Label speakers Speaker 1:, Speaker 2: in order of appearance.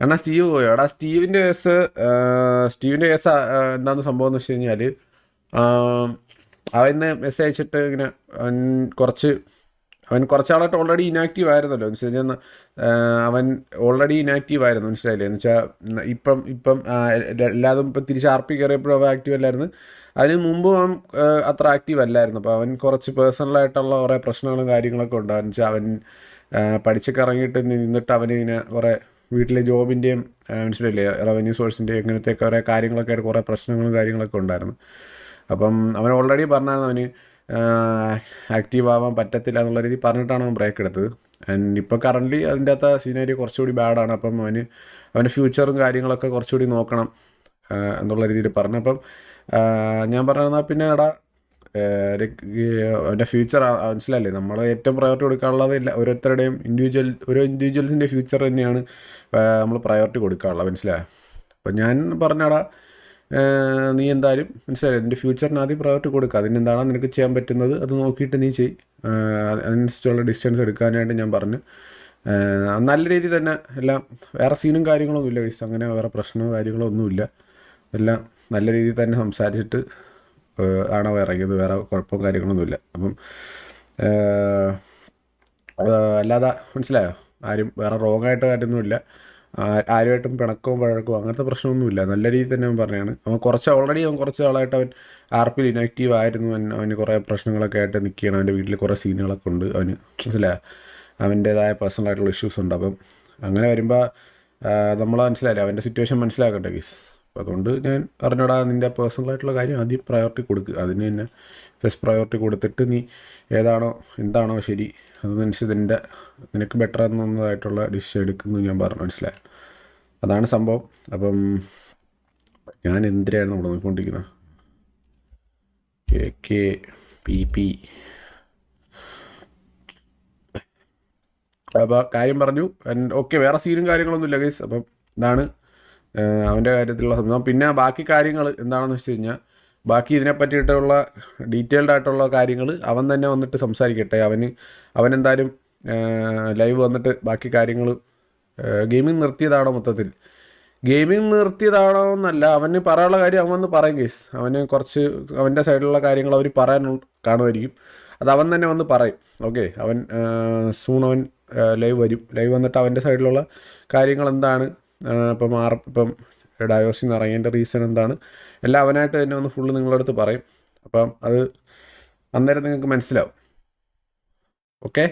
Speaker 1: കാരണം സ്റ്റീവ് പോയോ എടാ സ്റ്റീവിന്റെ കേസ് സ്റ്റീവിന്റെ കേസ് എന്താന്ന് സംഭവം എന്ന് വെച്ച് കഴിഞ്ഞാൽ അവന് മെസ്സേജ് അയച്ചിട്ട് ഇങ്ങനെ അവൻ കുറച്ച് അവൻ കുറച്ചാളായിട്ട് ഓൾറെഡി ഇനാക്റ്റീവ് ആയിരുന്നല്ലോ. എന്ന് വെച്ച് കഴിഞ്ഞാൽ അവൻ ഓൾറെഡി ഇനാക്റ്റീവ് ആയിരുന്നു. മനസ്സിലായില്ലേ? എന്ന് വെച്ചാൽ ഇപ്പം ഇപ്പം എല്ലാതും ഇപ്പം തിരിച്ച് ആർ പി കയറിയപ്പോഴും അവൻ ആക്റ്റീവ് അല്ലായിരുന്നു. അതിന് മുമ്പ് അവൻ അത്ര ആക്റ്റീവ് അല്ലായിരുന്നു. അപ്പോൾ അവൻ കുറച്ച് പേഴ്സണലായിട്ടുള്ള കുറേ പ്രശ്നങ്ങളും കാര്യങ്ങളൊക്കെ ഉണ്ടായിരുന്നു. വെച്ചാൽ അവൻ പഠിച്ചൊക്കെ ഇറങ്ങിയിട്ട് നിന്നിട്ട് അവന് ഇങ്ങനെ കുറേ വീട്ടിലെ ജോബിന്റെയും മനസ്സിലല്ലേ റവന്യൂ സോഴ്സിന്റെയും ഇങ്ങനത്തെ കുറേ കാര്യങ്ങളൊക്കെ ആയിട്ട് കുറേ പ്രശ്നങ്ങളും കാര്യങ്ങളൊക്കെ ഉണ്ടായിരുന്നു. അപ്പം അവൻ ഓൾറെഡി പറഞ്ഞായിരുന്നു അവന് ആക്റ്റീവ് ആവാൻ പറ്റത്തില്ല എന്നുള്ള രീതി പറഞ്ഞിട്ടാണ് അവൻ ബ്രേക്ക് എടുത്തത്. ആൻഡ് ഇപ്പോൾ കറന്റ്ലി അതിന്റെ അകത്ത് സീനറി കുറച്ചുകൂടി ബാഡാണ് അപ്പം അവന് അവന്റെ ഫ്യൂച്ചറും കാര്യങ്ങളൊക്കെ കുറച്ചുകൂടി നോക്കണം എന്നുള്ള രീതിയിൽ പറഞ്ഞു. അപ്പം ഞാൻ പറഞ്ഞാൽ പിന്നെ എടാ അവന്റെ ഫ്യൂച്ചർ മനസ്സിലല്ലേ നമ്മൾ ഏറ്റവും പ്രയോറിറ്റി കൊടുക്കാനുള്ളത് ഇല്ല ഓരോരുത്തരുടെയും ഇൻഡിവിജ്വൽ ഓരോ ഇൻഡിവിജ്വൽസിന്റെ ഫ്യൂച്ചർ തന്നെയാണ് നമ്മൾ പ്രയോറിറ്റി കൊടുക്കാനുള്ളത്. മനസ്സിലായോ? അപ്പം ഞാൻ പറഞ്ഞാടാ നീ എന്തായാലും മനസ്സിലായി നിന്റെ ഫ്യൂച്ചറിന് ആദ്യം പ്രയോറിറ്റി കൊടുക്കുക അതിനെന്താണോ നിനക്ക് ചെയ്യാൻ പറ്റുന്നത് അത് നോക്കിയിട്ട് നീ ചെയ് അതിനനുസരിച്ചുള്ള ഡിസ്റ്റൻസ് എടുക്കാനായിട്ട് ഞാൻ പറഞ്ഞു. നല്ല രീതിയിൽ തന്നെ എല്ലാം വേറെ സീനും കാര്യങ്ങളൊന്നുമില്ല ഇല്ല അങ്ങനെ വേറെ പ്രശ്നമോ കാര്യങ്ങളോ ഒന്നുമില്ല. എല്ലാം നല്ല രീതിയിൽ തന്നെ സംസാരിച്ചിട്ട് ആണ് ഇറങ്ങിയത്? വേറെ കുഴപ്പവും കാര്യങ്ങളൊന്നുമില്ല. അപ്പം അല്ലാതെ മനസ്സിലായോ? ആരും വേറെ റോങ് ആയിട്ട് കാര്യമൊന്നുമില്ല ആരുമായിട്ടും പിണക്കവും പഴക്കവും അങ്ങനത്തെ പ്രശ്നമൊന്നുമില്ല. നല്ല രീതിയിൽ തന്നെ അവൻ പറഞ്ഞാണ് അവൻ കുറച്ച് ഓൾറെഡി അവൻ കുറച്ച് ആളായിട്ട് അവൻ ആർ പിയിൽ ഇനാക്റ്റീവ് ആയിരുന്നു. അവൻ അവന് കുറേ പ്രശ്നങ്ങളൊക്കെ ആയിട്ട് നിൽക്കുകയാണ്. അവന്റെ വീട്ടിൽ കുറേ സീനുകളൊക്കെ ഉണ്ട്. അവന് മനസ്സിലായോ? അവന്റേതായ പേഴ്സണൽ ആയിട്ടുള്ള ഇഷ്യൂസ് ഉണ്ട്. അപ്പം അങ്ങനെ വരുമ്പോൾ നമ്മൾ മനസ്സിലായില്ലേ? അവന്റെ സിറ്റുവേഷൻ മനസ്സിലാക്കട്ടെ ഗീസ് അപ്പോൾ അതുകൊണ്ട് ഞാൻ അറിഞ്ഞടാ നിന്റെ പേഴ്സണൽ ആയിട്ടുള്ള കാര്യം ആദ്യം പ്രയോറിറ്റി കൊടുക്കുക അതിന് തന്നെ ഫസ്റ്റ് പ്രയോറിറ്റി കൊടുത്തിട്ട് നീ ഏതാണോ എന്താണോ ശരി അതനുസരിച്ച് നിന്റെ നിനക്ക് ബെറ്റർ എന്നതായിട്ടുള്ള ഡിസിഷൻ എടുക്കുന്നു ഞാൻ പറഞ്ഞു മനസ്സിലായി? അതാണ് സംഭവം. അപ്പം ഞാൻ എന്തിനാണ് ഇവിടെ നോക്കിക്കൊണ്ടിരിക്കുന്നത്? K K P P. അപ്പോൾ കാര്യം പറഞ്ഞു. ഓക്കെ വേറെ സീനും കാര്യങ്ങളൊന്നുമില്ല ഗൈസ് അപ്പം ഇതാണ് അവന്റെ കാര്യത്തിലുള്ള സംഭവം. പിന്നെ ബാക്കി കാര്യങ്ങൾ എന്താണെന്ന് വെച്ച് കഴിഞ്ഞാൽ ബാക്കി ഇതിനെ പറ്റിയിട്ടുള്ള ഡീറ്റെയിൽഡ് ആയിട്ടുള്ള കാര്യങ്ങൾ അവൻ തന്നെ വന്നിട്ട് സംസാരിക്കട്ടെ. അവന് അവൻ എന്തായാലും ലൈവ് വന്നിട്ട് ബാക്കി കാര്യങ്ങൾ ഗെയിമിംഗ് നിർത്തിയതാണോ മൊത്തത്തിൽ? ഗെയിമിംഗ് നിർത്തിയതാണോ എന്നല്ല അവന് പറയാനുള്ള കാര്യം അവൻ വന്ന് പറയും കേസ് അവന് കുറച്ച് അവന്റെ സൈഡിലുള്ള കാര്യങ്ങൾ അവർ പറയാൻ കാണുമായിരിക്കും. അത് അവൻ തന്നെ വന്ന് പറയും. ഓക്കെ അവൻ സൂൺ അവൻ ലൈവ് വരും. ലൈവ് വന്നിട്ട് അവന്റെ സൈഡിലുള്ള കാര്യങ്ങൾ എന്താണ്? ഇപ്പം ആർ ഇപ്പം ഡയോസിൽ നിന്ന് ഇറങ്ങിയതിന്റെ റീസൺ എന്താണ്? എല്ലാം അവനായിട്ട് തന്നെ ഒന്ന് ഫുള്ള് നിങ്ങളുടെ അടുത്ത് പറയും. അപ്പം അത് അന്നേരം നിങ്ങൾക്ക് മനസ്സിലാവും. ഓക്കെ